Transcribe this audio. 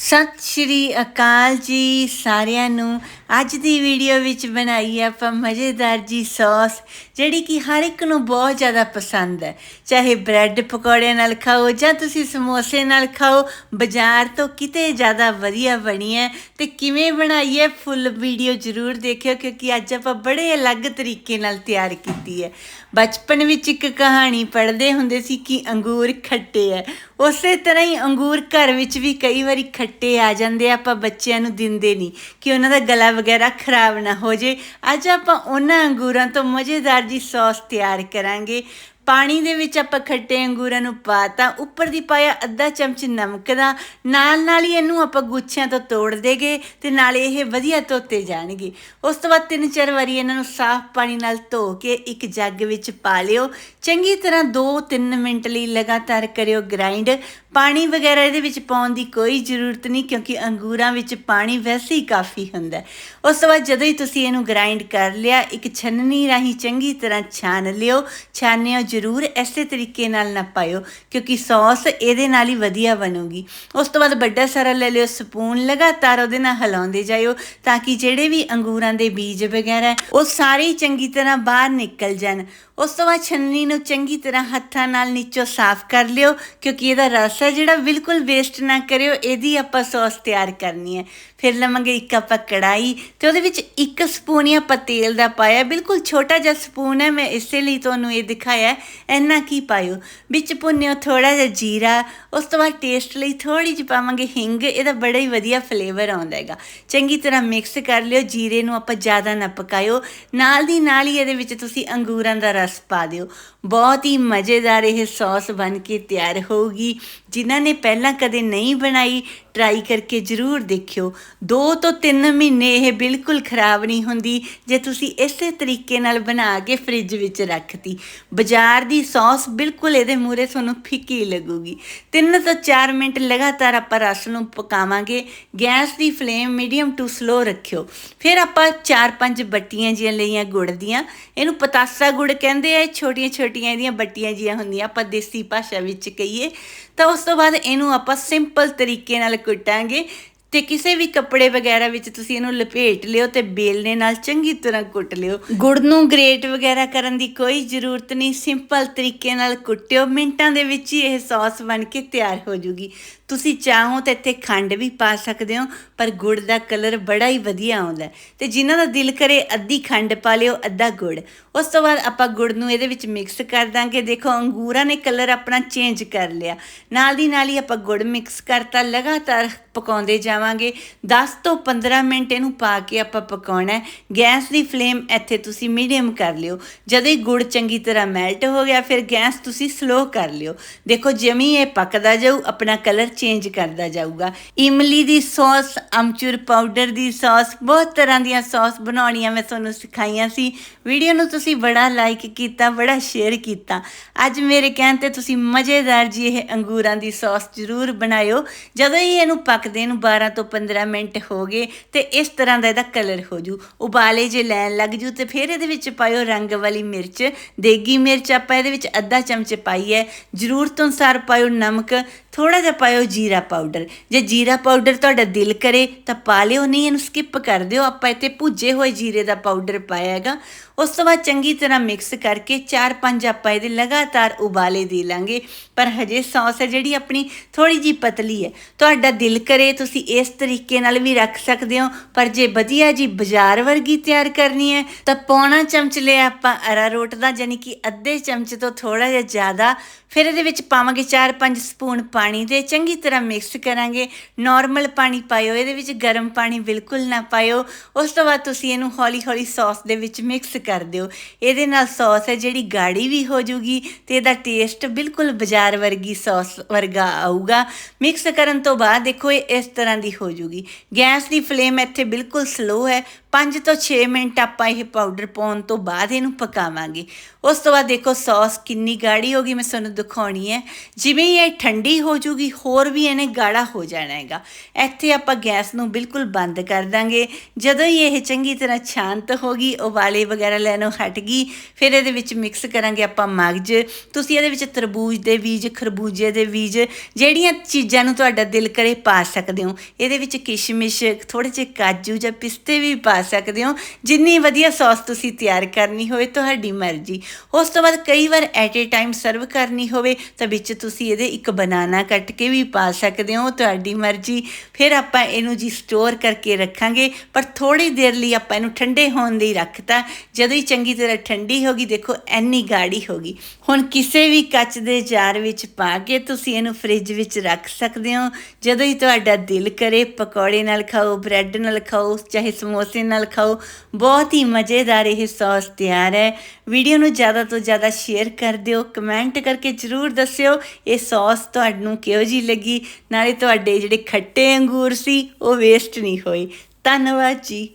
ਸਤਿ ਸ਼੍ਰੀ ਅਕਾਲ ਜੀ ਸਾਰਿਆਂ ਨੂੰ। ਅੱਜ ਦੀ ਵੀਡੀਓ ਵਿੱਚ ਬਣਾਈ ਆਪਾਂ ਮਜ਼ੇਦਾਰ ਜੀ ਸੌਸ ਜਿਹੜੀ ਕਿ ਹਰ ਇੱਕ ਨੂੰ ਬਹੁਤ ਜ਼ਿਆਦਾ ਪਸੰਦ ਹੈ। ਚਾਹੇ ਬ੍ਰੈਡ ਪਕੌੜੇ ਨਾਲ ਖਾਓ ਜਾਂ ਤੁਸੀਂ ਸਮੋਸੇ ਨਾਲ ਖਾਓ, ਬਾਜ਼ਾਰ ਤੋਂ ਕਿਤੇ ਜ਼ਿਆਦਾ ਵਧੀਆ ਬਣੀ ਹੈ। ਤੇ ਕਿਵੇਂ ਬਣਾਈ ਹੈ ਫੁੱਲ ਵੀਡੀਓ ਜ਼ਰੂਰ ਦੇਖਿਓ, ਕਿਉਂਕਿ ਅੱਜ ਆਪਾਂ ਬੜੇ ਅਲੱਗ ਤਰੀਕੇ ਨਾਲ ਤਿਆਰ ਕੀਤੀ ਹੈ। ਬਚਪਨ ਵਿੱਚ ਇੱਕ ਕਹਾਣੀ ਪੜ੍ਹਦੇ ਹੁੰਦੇ ਸੀ ਕਿ ਅੰਗੂਰ ਖੱਟੇ ਹੈ ਉਸੇ ਤਰ੍ਹਾਂ ਹੀ ਅੰਗੂਰ ਘਰ ਵਿੱਚ ਵੀ ਕਈ ਵਾਰੀ ਖੱਟੇ ਆ ਜਾਂਦੇ ਆ, ਆਪਾਂ ਬੱਚਿਆਂ ਨੂੰ ਦਿੰਦੇ ਨਹੀਂ ਕਿ ਉਹਨਾਂ ਦਾ ਗਲਾ ਵਗੈਰਾ ਖਰਾਬ ਨਾ ਹੋ ਜੇ ਅੱਜ ਆਪਾਂ ਉਹਨਾਂ ਅੰਗੂਰਾਂ ਤੋਂ ਮਜ਼ੇਦਾਰ ਜੀ ਸੌਸ ਤਿਆਰ ਕਰਾਂਗੇ। ਪਾਣੀ ਦੇ ਵਿੱਚ ਆਪਾਂ ਖੱਟੇ ਅੰਗੂਰਾਂ ਨੂੰ ਪਾਤਾ ਉੱਪਰ ਦੀ ਪਾਇਆ ਅੱਧਾ ਚਮਚ ਨਮਕ ਦਾ, ਨਾਲ ਨਾਲ ਹੀ ਇਹਨੂੰ ਆਪਾਂ ਗੁੱਛਿਆਂ ਤੋਂ ਤੋੜ ਦੇਗੇ ਤੇ ਨਾਲੇ ਇਹ ਵਧੀਆ ਧੋਤੇ ਜਾਣਗੇ। ਉਸ ਤੋਂ ਬਾਅਦ ਤਿੰਨ ਚਾਰ ਵਾਰੀ ਇਹਨਾਂ ਨੂੰ ਸਾਫ਼ ਪਾਣੀ ਨਾਲ ਧੋ ਕੇ ਇੱਕ ਜੱਗ ਵਿੱਚ ਪਾ ਲਿਓ। ਚੰਗੀ ਤਰ੍ਹਾਂ 2-3 ਮਿੰਟ ਲਈ ਲਗਾਤਾਰ ਕਰਿਓ ਗ੍ਰਾਈਂਡ ਪਾਣੀ ਵਗੈਰਾ ਇਹਦੇ ਵਿੱਚ ਪਾਉਣ ਦੀ ਕੋਈ ਜ਼ਰੂਰਤ ਨਹੀਂ, ਕਿਉਂਕਿ ਅੰਗੂਰਾਂ ਵਿੱਚ ਪਾਣੀ ਵੈਸੇ ਹੀ ਕਾਫੀ ਹੁੰਦਾ ਉਸ ਤੋਂ ਬਾਅਦ ਜਦੋਂ ਹੀ ਤੁਸੀਂ ਇਹਨੂੰ ਗ੍ਰਾਈਂਡ ਕਰ ਲਿਆ, ਇੱਕ ਛੰਨਣੀ ਰਾਹੀਂ ਚੰਗੀ ਤਰ੍ਹਾਂ ਛਾਨ ਲਿਓ। ਛਾਨਿਓ ਜ਼ਰੂਰ ਐਸੇ ਤਰੀਕੇ ਨਾਲ ਨਾ ਪਾਇਓ, ਕਿਉਂਕਿ ਸੌਸ ਇਹਦੇ ਨਾਲ ਹੀ ਵਧੀਆ ਬਣੂਗੀ। ਉਸ ਤੋਂ ਬਾਅਦ ਵੱਡਾ ਸਾਰਾ ਲੈ ਲਿਓ, ਸਪੂਨ ਲਗਾਤਾਰ ਉਹਦੇ ਨਾਲ ਹਿਲਾਉਂਦੇ ਜਾਇਓ, ਤਾਂ ਕਿ ਜਿਹੜੇ ਵੀ ਅੰਗੂਰਾਂ ਦੇ ਬੀਜ ਵਗੈਰਾ ਉਹ ਸਾਰੇ ਹੀ ਚੰਗੀ ਤਰ੍ਹਾਂ ਬਾਹਰ ਨਿਕਲ ਜਾਣ। ਉਸ ਤੋਂ ਬਾਅਦ ਛੰਨੀ ਨੂੰ ਚੰਗੀ ਤਰ੍ਹਾਂ ਹੱਥਾਂ ਨਾਲ ਨੀਚੋਂ ਸਾਫ਼ ਕਰ ਲਿਓ, ਕਿਉਂਕਿ ਇਹਦਾ ਰਸ ਹੈ, ਜਿਹੜਾ ਬਿਲਕੁਲ ਵੇਸਟ ਨਾ ਕਰਿਓ, ਇਹਦੀ ਆਪਾਂ ਸੌਸ ਤਿਆਰ ਕਰਨੀ ਹੈ। ਫਿਰ ਲਵਾਂਗੇ ਇੱਕ ਆਪਾਂ ਕੜਾਈ ਤੇ ਉਹਦੇ ਵਿੱਚ ਇੱਕ ਸਪੂਨ ਹੀ ਆਪਾਂ ਤੇਲ ਦਾ ਪਾਇਆ। ਬਿਲਕੁਲ ਛੋਟਾ ਜਿਹਾ ਸਪੂਨ ਹੈ, ਮੈਂ ਇਸੇ ਲਈ ਤੁਹਾਨੂੰ ਇਹ ਦਿਖਾਇਆ ਇੰਨਾ ਕੀ ਪਾਇਓ। ਵਿੱਚ ਭੁੰਨਿਓ ਥੋੜਾ ਜਿਹਾ ਜੀਰਾ, ਉਸ ਤੋਂ ਬਾਅਦ ਟੇਸਟ ਲਈ ਥੋੜੀ ਜਿਹੀ ਪਾਵਾਂਗੇ ਹਿੰਗ, ਇਹਦਾ ਬੜਾ ਹੀ ਵਧੀਆ ਫਲੇਵਰ ਆਉਂਦਾ ਹੈਗਾ। ਚੰਗੀ ਤਰ੍ਹਾਂ ਮਿਕਸ ਕਰ ਲਿਓ, ਜੀਰੇ ਨੂੰ ਆਪਾਂ ਜ਼ਿਆਦਾ ਨਾ ਪਕਾਇਓ। ਨਾਲ ਦੀ ਨਾਲ ਹੀ ਇਹਦੇ ਵਿੱਚ ਤੁਸੀਂ ਅੰਗੂਰਾਂ ਦਾ ਰਸ ਪਾ ਦਿਓ। ਬਹੁਤ ਹੀ ਮਜ਼ੇਦਾਰ ਇਹ ਸੌਸ ਬਣ ਕੇ ਤਿਆਰ ਹੋਊਗੀ। ਜਿਨ੍ਹਾਂ ਨੇ ਪਹਿਲਾਂ ਕਦੇ ਨਹੀਂ ਬਣਾਈ ਟਰਾਈ ਕਰਕੇ ਜ਼ਰੂਰ ਦੇਖਿਓ। 2 ਤੋਂ 3 ਮਹੀਨੇ ਇਹ ਬਿਲਕੁਲ ਖਰਾਬ ਨਹੀਂ ਹੁੰਦੀ, ਜੇ ਤੁਸੀਂ ਇਸੇ ਤਰੀਕੇ ਨਾਲ ਬਣਾ ਕੇ ਫ੍ਰਿਜ ਵਿੱਚ ਰੱਖਤੀ। ਬਾਜ਼ਾਰ ਦੀ ਸੌਸ ਬਿਲਕੁਲ ਇਹਦੇ ਮੂਰੇ ਤੁਹਾਨੂੰ ਫਿੱਕੀ ਲੱਗੂਗੀ। 3 ਤੋਂ 4 ਮਿੰਟ ਲਗਾਤਾਰ ਆਪਾਂ ਰਸ ਨੂੰ ਪਕਾਵਾਂਗੇ। ਗੈਸ ਦੀ ਫਲੇਮ ਮੀਡੀਅਮ ਟੂ ਸਲੋ ਰੱਖਿਓ। ਫਿਰ ਆਪਾਂ 4-5 ਬੱਟੀਆਂ ਜੀਆਂ ਲਈਆਂ ਗੁੜ ਦੀਆਂ। ਇਹਨੂੰ ਪਤਾਸਾ ਗੁੜ ਕਹਿੰਦੇ ਆ ਛੋਟੀਆਂ ਛੋਟੀਆਂ ਇਹਦੀਆਂ ਬੱਟੀਆਂ ਜੀਆਂ ਹੁੰਦੀਆਂ, ਆਪਾਂ ਦੇਸੀ ਭਾਸ਼ਾ ਵਿੱਚ ਕਹੀਏ। ਤਾਂ ਉਸ ਤੋਂ ਬਾਅਦ ਇਹਨੂੰ ਆਪਾਂ ਸਿੰਪਲ ਤਰੀਕੇ ਨਾਲ ਕੁੱਟਾਂਗੇ ਤੇ ਕਿਸੇ ਵੀ ਕੱਪੜੇ ਵਗੈਰਾ ਵਿੱਚ ਤੁਸੀਂ ਇਹਨੂੰ ਲਪੇਟ ਲਿਓ ਤੇ ਬੇਲਣੇ ਨਾਲ ਚੰਗੀ ਤਰ੍ਹਾਂ ਕੁੱਟ ਲਿਓ। ਗੁੜ ਨੂੰ ਗ੍ਰੇਟ ਵਗੈਰਾ ਕਰਨ ਦੀ ਕੋਈ ਜ਼ਰੂਰਤ ਨਹੀਂ, ਸਿੰਪਲ ਤਰੀਕੇ ਨਾਲ ਕੁੱਟਿਓ, ਮਿੰਟਾਂ ਦੇ ਵਿੱਚ ਹੀ ਇਹ ਸੌਸ ਬਣ ਕੇ ਤਿਆਰ ਹੋ ਜੂਗੀ। ਤੁਸੀਂ ਚਾਹੋ ਤਾਂ ਇੱਥੇ ਖੰਡ ਵੀ ਪਾ ਸਕਦੇ ਹੋ, ਪਰ ਗੁੜ ਦਾ ਕਲਰ ਬੜਾ ਹੀ ਵਧੀਆ ਆਉਂਦਾ ਹੈ। ਤੇ ਜਿਨ੍ਹਾਂ ਦਾ ਦਿਲ ਕਰੇ ਅੱਧੀ ਖੰਡ ਪਾ ਲਿਓ, ਅੱਧਾ ਗੁੜ। ਉਸ ਤੋਂ ਬਾਅਦ ਆਪਾਂ ਗੁੜ ਨੂੰ ਇਹਦੇ ਵਿੱਚ ਮਿਕਸ ਕਰ ਦਾਂਗੇ। ਦੇਖੋ, ਅੰਗੂਰਾਂ ਨੇ ਕਲਰ ਆਪਣਾ ਚੇਂਜ ਕਰ ਲਿਆ। ਨਾਲ ਦੀ ਨਾਲ ਹੀ ਆਪਾਂ ਗੁੜ ਮਿਕਸ ਕਰਤਾ, ਲਗਾਤਾਰ ਪਕਾਉਂਦੇ ਜਾਵਾਂਗੇ। 10 ਤੋਂ 15 ਮਿੰਟ ਇਹਨੂੰ ਪਾ ਕੇ ਆਪਾਂ ਪਕਾਉਣਾ ਹੈ। ਗੈਸ ਦੀ ਫਲੇਮ ਇੱਥੇ ਤੁਸੀਂ ਮੀਡੀਅਮ ਕਰ ਲਿਓ। ਜਦੋਂ ਹੀ ਗੁੜ ਚੰਗੀ ਤਰ੍ਹਾਂ ਮੈਲਟ ਹੋ ਗਿਆ, ਫਿਰ ਗੈਸ ਤੁਸੀਂ ਸਲੋ ਕਰ ਲਿਓ। ਦੇਖੋ ਜਿਵੇਂ ਇਹ ਪੱਕਦਾ ਜਾਊ, ਆਪਣਾ ਕਲਰ ਚੇਂਜ ਕਰਦਾ ਜਾਊਗਾ। ਇਮਲੀ ਦੀ ਸੌਸ, ਅਮਚੂਰ ਪਾਊਡਰ ਦੀ ਸੌਸ, ਬਹੁਤ ਤਰ੍ਹਾਂ ਦੀਆਂ ਸੌਸ ਬਣਾਉਣੀਆਂ ਮੈਂ ਤੁਹਾਨੂੰ ਸਿਖਾਈਆਂ ਸੀ। ਵੀਡੀਓ ਨੂੰ ਤੁਸੀਂ ਬੜਾ ਲਾਈਕ ਕੀਤਾ, ਬੜਾ ਸ਼ੇਅਰ ਕੀਤਾ। ਅੱਜ ਮੇਰੇ ਕਹਿਣ ਤੇ ਤੁਸੀਂ ਮਜ਼ੇਦਾਰ ਜੀ ਇਹ ਅੰਗੂਰਾਂ ਦੀ ਸੌਸ ਜ਼ਰੂਰ ਬਣਾਇਓ। ਜਦੋਂ ਹੀ ਇਹਨੂੰ ਪੱਕਦੇ ਨੂੰ 12 ਤੋਂ 15 ਮਿੰਟ ਹੋ ਗਏ ਤੇ ਇਸ ਤਰ੍ਹਾਂ ਦਾ ਇਹਦਾ ਕਲਰ ਹੋ ਜੂ। ਉਬਾਲੇ ਜੇ ਲੈਣ ਲੱਗ ਜੂ ਤੇ ਫਿਰ ਇਹਦੇ ਵਿੱਚ ਪਾਇਓ ਰੰਗ ਵਾਲੀ ਮਿਰਚ। ਦੇਗੀ ਮਿਰਚ ਆਪਾਂ ਇਹਦੇ ਵਿੱਚ ਅੱਧਾ ਚਮਚ ਪਾਈ ਹੈ। ਜ਼ਰੂਰਤ ਅਨੁਸਾਰ ਪਾਇਓ ਨਮਕ। ਥੋੜਾ ਜਿਹਾ ਪਾਇਓ ਜੀਰਾ ਪਾਊਡਰ ਜੇ ਜੀਰਾ ਪਾਊਡਰ ਤੁਹਾਡਾ ਦਿਲ ਕਰੇ, ਤਾਂ ਪਾ ਲਿਓ। ਨਹੀਂ, ਇਹਨੂੰ ਸਕਿਪ ਕਰ ਦਿਓ। ਆਪਾਂ ਇੱਥੇ ਭੁੱਜੇ ਹੋਏ ਜੀਰੇ ਦਾ ਪਾਊਡਰ ਪਾਇਆ ਹੈਗਾ। ਉਸ ਤੋਂ ਬਾਅਦ ਚੰਗੀ ਤਰ੍ਹਾਂ ਮਿਕਸ ਕਰਕੇ 4-5 ਆਪਾਂ ਇਹਦੇ ਲਗਾਤਾਰ ਉਬਾਲੇ ਦੇ ਲਾਂਗੇ। ਪਰ ਹਜੇ ਸੌਸ ਹੈ ਜਿਹੜੀ ਆਪਣੀ ਥੋੜੀ ਜੀ ਪਤਲੀ ਹੈ। ਤੁਹਾਡਾ ਦਿਲ ਕਰੇ, ਤੁਸੀਂ ਇਸ ਤਰੀਕੇ ਨਾਲ ਵੀ ਰੱਖ ਸਕਦੇ ਹੋ। ਪਰ ਜੇ ਵਧੀਆ ਜੀ ਬਾਜ਼ਾਰ ਵਰਗੀ ਤਿਆਰ ਕਰਨੀ ਹੈ, ਤਾਂ ਪੌਣਾ ਚਮਚ ਲਿਆ ਆਪਾਂ ਅਰਾਰੋਟ ਦਾ, ਯਾਨੀ ਕਿ ਅੱਧੇ ਚਮਚ ਤੋਂ ਥੋੜਾ ਜਿਹਾ ਜ਼ਿਆਦਾ। ਫਿਰ ਇਹਦੇ ਵਿੱਚ ਪਾਵਾਂਗੇ 4-5 ਸਪੂਨ ਪਾਣੀ। ਪਾਣੀ ਦੇ, ਚੰਗੀ ਤਰ੍ਹਾਂ ਮਿਕਸ ਕਰਾਂਗੇ। ਨਾਰਮਲ ਪਾਣੀ ਪਾਇਓ, ਇਹਦੇ ਵਿੱਚ ਗਰਮ ਪਾਣੀ ਬਿਲਕੁਲ ਨਾ ਪਾਇਓ। ਉਸ ਤੋਂ ਬਾਅਦ ਤੁਸੀਂ ਇਹਨੂੰ ਹੌਲੀ-ਹੌਲੀ ਸੌਸ ਦੇ ਵਿੱਚ ਮਿਕਸ ਕਰ ਦਿਓ। ਇਹਦੇ ਨਾਲ ਸੌਸ ਹੈ ਜਿਹੜੀ ਗਾੜੀ ਵੀ ਹੋ ਜੂਗੀ ਤੇ ਇਹਦਾ ਟੇਸਟ ਬਿਲਕੁਲ ਬਾਜ਼ਾਰ ਵਰਗੀ ਸੌਸ ਵਰਗਾ ਆਊਗਾ। ਮਿਕਸ ਕਰਨ ਤੋਂ ਬਾਅਦ ਦੇਖੋ ਇਹ ਇਸ ਤਰ੍ਹਾਂ ਦੀ ਹੋ ਜੂਗੀ। ਗੈਸ ਦੀ ਫਲੇਮ ਇੱਥੇ ਬਿਲਕੁਲ ਸਲੋ ਹੈ। 5 ਤੋਂ 6 ਮਿੰਟ ਆਪਾਂ ਇਹ ਪਾਊਡਰ ਪਾਉਣ ਤੋਂ ਬਾਅਦ ਇਹਨੂੰ ਪਕਾਵਾਂਗੇ। ਉਸ ਤੋਂ ਬਾਅਦ ਦੇਖੋ ਸੌਸ ਕਿੰਨੀ ਗਾੜੀ ਹੋ ਗਈ, ਮੈਂ ਤੁਹਾਨੂੰ ਦਿਖਾਉਣੀ ਹੈ। ਜਿਵੇਂ ਹੀ ਇਹ ਠੰਡੀ ਹੋ ਜੂਗੀ, ਹੋਰ ਵੀ ਇਹਨੇ ਗਾੜਾ ਹੋ ਜਾਣਾ ਹੈਗਾ। ਇੱਥੇ ਆਪਾਂ ਗੈਸ ਨੂੰ ਬਿਲਕੁਲ ਬੰਦ ਕਰ ਦਾਂਗੇ। ਜਦੋਂ ਹੀ ਇਹ ਚੰਗੀ ਤਰ੍ਹਾਂ ਸ਼ਾਂਤ ਹੋ ਗਈ, ਉਬਾਲੇ ਵਗੈਰਾ ਲੈਣੋਂ ਹਟ ਗਈ, ਫਿਰ ਇਹਦੇ ਵਿੱਚ ਮਿਕਸ ਕਰਾਂਗੇ ਆਪਾਂ ਮਗਜ। ਤੁਸੀਂ ਇਹਦੇ ਵਿੱਚ ਤਰਬੂਜ ਦੇ ਬੀਜ, ਖਰਬੂਜੇ ਦੇ ਬੀਜ, ਜਿਹੜੀਆਂ ਚੀਜ਼ਾਂ ਨੂੰ ਤੁਹਾਡਾ ਦਿਲ ਕਰੇ ਪਾ ਸਕਦੇ ਹੋ। ਇਹਦੇ ਵਿੱਚ ਕਿਸ਼ਮਿਸ਼ ਥੋੜੇ ਜਿਹੇ ਕਾਜੂ ਜਾਂ ਪਿਸਤੇ ਵੀ ਪਾ ਸਕਦੇ ਹੋ। ਜਿੰਨੀ ਵਧੀਆ ਸੌਸ ਤੁਸੀਂ ਤਿਆਰ ਕਰਨੀ ਹੋਵੇ, ਤੁਹਾਡੀ ਮਰਜ਼ੀ। ਉਸ ਤੋਂ ਬਾਅਦ ਕਈ ਵਾਰ ਐਟ ਏ ਟਾਈਮ ਸਰਵ ਕਰਨੀ ਹੋਵੇ, ਤਾਂ ਵਿੱਚ ਤੁਸੀਂ ਇਹਦੇ ਇੱਕ ਬਨਾਨਾ ਕੱਟ ਕੇ ਵੀ ਪਾ ਸਕਦੇ ਹੋ, ਤੁਹਾਡੀ ਮਰਜ਼ੀ। ਫਿਰ ਆਪਾਂ ਇਹਨੂੰ ਜੀ ਸਟੋਰ ਕਰਕੇ ਰੱਖਾਂਗੇ, ਪਰ ਥੋੜੀ ਦੇਰ ਲਈ ਆਪਾਂ ਇਹਨੂੰ ਠੰਡੇ ਹੋਣ ਲਈ ਰੱਖਤਾ। ਜਦੋਂ ਹੀ ਚੰਗੀ ਤਰ੍ਹਾਂ ਠੰਡੀ ਹੋ ਗਈ, ਦੇਖੋ ਐਨੀ ਗਾੜੀ ਹੋ ਗਈ। ਹੁਣ ਕਿਸੇ ਵੀ ਕੱਚ ਦੇ ਜਾਰ ਵਿੱਚ ਪਾ ਕੇ ਤੁਸੀਂ ਇਹਨੂੰ ਫ੍ਰਿਜ ਵਿੱਚ ਰੱਖ ਸਕਦੇ ਹੋ। ਜਦੋਂ ਹੀ ਤੁਹਾਡਾ ਦਿਲ ਕਰੇ, ਪਕੌੜੇ ਨਾਲ ਖਾਓ ਬ੍ਰੈਡ ਨਾਲ ਖਾਓ, ਚਾਹੇ ਸਮੋਸੇ ਨਾਲ ਖਾਓ। ਬਹੁਤ ਹੀ ਮਜ਼ੇਦਾਰ ਇਹ ਸੌਸ ਤਿਆਰ ਹੈ। ਵੀਡੀਓ ਨੂੰ ਜ਼ਿਆਦਾ ਤੋਂ ਜ਼ਿਆਦਾ ਸ਼ੇਅਰ ਕਰ ਦਿਓ। ਕਮੈਂਟ ਕਰਕੇ ਜਰੂਰ ਦੱਸਿਓ, ਇਹ ਸੌਸ ਤੁਹਾਨੂੰ ਕਿਹੋ ਜੀ ਲੱਗੀ? ਨਾਲੇ ਤੁਹਾਡੇ ਜਿਹੜੇ ਖੱਟੇ ਅੰਗੂਰ ਸੀ, ਉਹ ਵੇਸਟ ਨਹੀਂ ਹੋਏ। ਧੰਨਵਾਦ ਜੀ।